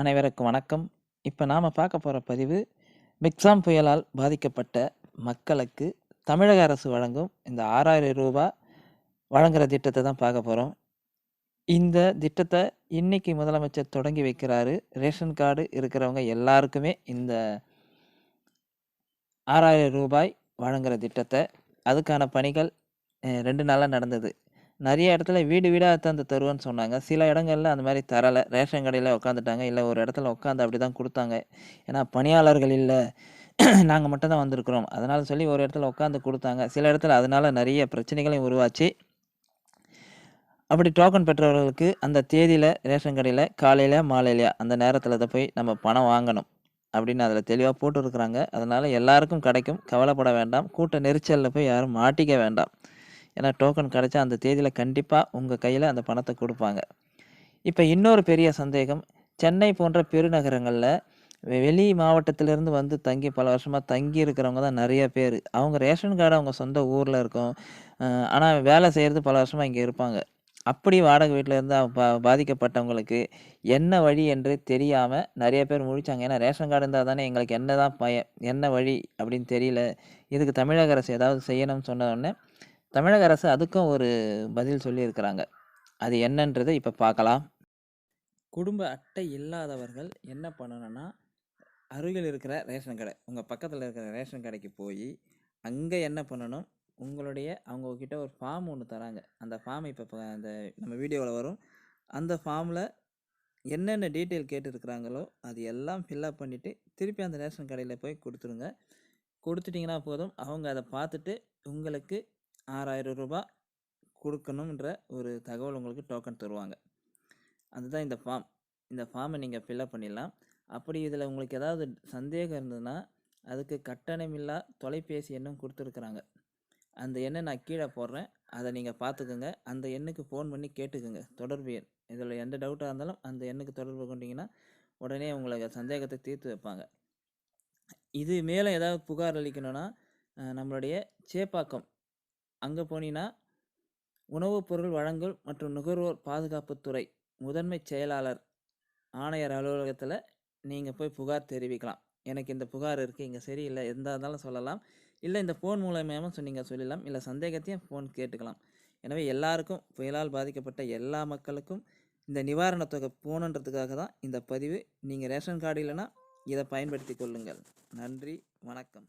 அனைவருக்கும் வணக்கம். இப்போ நாம் பார்க்க போகிற பதிவு மிக்ஸாம் புயலால் பாதிக்கப்பட்ட மக்களுக்கு தமிழக அரசு வழங்கும் இந்த ஆறாயிரம் ரூபாய் வழங்குற திட்டத்தை தான் பார்க்க போகிறோம் இந்த திட்டத்தை இன்னைக்கு முதலமைச்சர் தொடங்கி வைக்கிறாரு. ரேஷன் கார்டு இருக்கிறவங்க எல்லாருக்குமே இந்த ஆறாயிரம் ரூபாய் வழங்குற திட்டத்தை அதுக்கான பணிகள் ரெண்டு நாளாக நடந்தது. நிறைய இடத்துல வீடு வீடாக தந்து தருவேன்னு சொன்னாங்க. சில இடங்களில் அந்த மாதிரி தரலை. ரேஷன் கடையில் உட்காந்துட்டாங்க இல்லை ஒரு இடத்துல உட்காந்து அப்படி தான் கொடுத்தாங்க. ஏன்னா பணியாளர்கள் இல்லை. நாங்கள் மட்டும் தான் வந்திருக்கிறோம். அதனால் சொல்லி ஒரு இடத்துல உட்காந்து கொடுத்தாங்க. சில இடத்துல அதனால் நிறைய பிரச்சனைகளையும் உருவாச்சு. அப்படி டோக்கன் பெற்றவர்களுக்கு அந்த தேதியில் ரேஷன் கடையில் காலையில் மாலையிலையா அந்த நேரத்தில் தான் போய் நம்ம பணம் வாங்கணும் அப்படின்னு அதில் தெளிவாக போட்டுருக்குறாங்க. அதனால் எல்லாருக்கும் கிடைக்கும். கவலைப்பட வேண்டாம். கூட்ட நெரிச்சலில் போய் யாரும் மாட்டிக்க வேண்டாம். ஏன்னா டோக்கன் கிடைச்சா அந்த தேதியில் கண்டிப்பாக உங்கள் கையில் அந்த பணத்தை கொடுப்பாங்க. இப்போ இன்னொரு பெரிய சந்தேகம் சென்னை போன்ற பெருநகரங்களில் வெளி மாவட்டத்திலேருந்து வந்து தங்கி பல வருஷமாக தங்கி இருக்கிறவங்க தான் நிறைய பேர். அவங்க ரேஷன் கார்டு அவங்க சொந்த ஊரில் இருக்கும். ஆனால் வேலை செய்கிறது பல வருஷமாக இங்கே இருப்பாங்க. அப்படி வாடகை வீட்டில் இருந்து பா பாதிக்கப்பட்டவங்களுக்கு என்ன வழி என்று தெரியாமல் நிறைய பேர் முழிச்சாங்க. ஏன்னா ரேஷன் கார்டு இருந்தால் தானே எங்களுக்கு என்ன தான் பய என்ன வழி அப்படின்னு தெரியல. இதுக்கு தமிழக அரசு ஏதாவது செய்யணும்னு சொன்ன தமிழக அரசு அதுக்கும் ஒரு பதில் சொல்லியிருக்கிறாங்க. அது என்னன்றதை இப்போ பார்க்கலாம். குடும்ப அட்டை இல்லாதவர்கள் என்ன பண்ணணும்னா அருகில் இருக்கிற ரேஷன் கடை உங்கள் பக்கத்தில் இருக்கிற ரேஷன் கடைக்கு போய் அங்கே என்ன பண்ணணும்? உங்களுடைய அவங்கக்கிட்ட ஒரு ஃபார்ம் ஒன்று தராங்க. அந்த ஃபார்ம் இப்போ அந்த நம்ம வீடியோவில் வரும். அந்த ஃபார்மில் என்னென்ன டீட்டெயில் கேட்டுருக்குறாங்களோ அது எல்லாம் ஃபில்அப் பண்ணிவிட்டு திருப்பி அந்த ரேஷன் கடையில் போய் கொடுத்துருங்க. கொடுத்துட்டிங்கன்னா போதும். அவங்க அதை பார்த்துட்டு உங்களுக்கு ஆறாயிரம் ரூபா கொடுக்கணுன்ற ஒரு தகவல் உங்களுக்கு டோக்கன் தருவாங்க. அதுதான் இந்த ஃபார்ம் இந்த ஃபார்மை நீங்கள் ஃபில்அப் பண்ணிடலாம். அப்படி இதில் உங்களுக்கு ஏதாவது சந்தேகம் இருந்ததுன்னா அதுக்கு கட்டணமில்லா தொலைபேசி எண்ணும் கொடுத்துருக்குறாங்க. அந்த எண்ணை நான் கீழே போடுறேன். அதை நீங்கள் பார்த்துக்குங்க. அந்த எண்ணுக்கு ஃபோன் பண்ணி கேட்டுக்குங்க. தொடர்பு எண். இதில் எந்த டவுட்டாக இருந்தாலும் அந்த எண்ணுக்கு தொடர்பு கொண்டீங்கன்னா உடனே உங்களுக்கு சந்தேகத்தை தீர்த்து வைப்பாங்க. இது மேலே ஏதாவது புகார் அளிக்கணும்னா நம்மளுடைய சேப்பாக்கம் அங்கே போனீங்கன்னா உணவுப் பொருள் வழங்கல் மற்றும் நுகர்வோர் பாதுகாப்புத்துறை முதன்மை செயலாளர் ஆணையர் அலுவலகத்தில் நீங்கள் போய் புகார் தெரிவிக்கலாம். எனக்கு இந்த புகார் இருக்குது இங்கே சரியில்லை எந்த இருந்தாலும் சொல்லலாம். இல்லை இந்த ஃபோன் மூலமாகவும் சொன்னீங்க சொல்லலாம் இல்லை சந்தேகத்தையும் ஃபோன் கேட்டுக்கலாம். எனவே எல்லாருக்கும் புயலால் பாதிக்கப்பட்ட எல்லா மக்களுக்கும் இந்த நிவாரணத் தொகை போகணுன்றதுக்காக தான் இந்த பதிவு. நீங்கள் ரேஷன் கார்டு இல்லைன்னா இதை பயன்படுத்தி கொள்ளுங்கள். நன்றி வணக்கம்.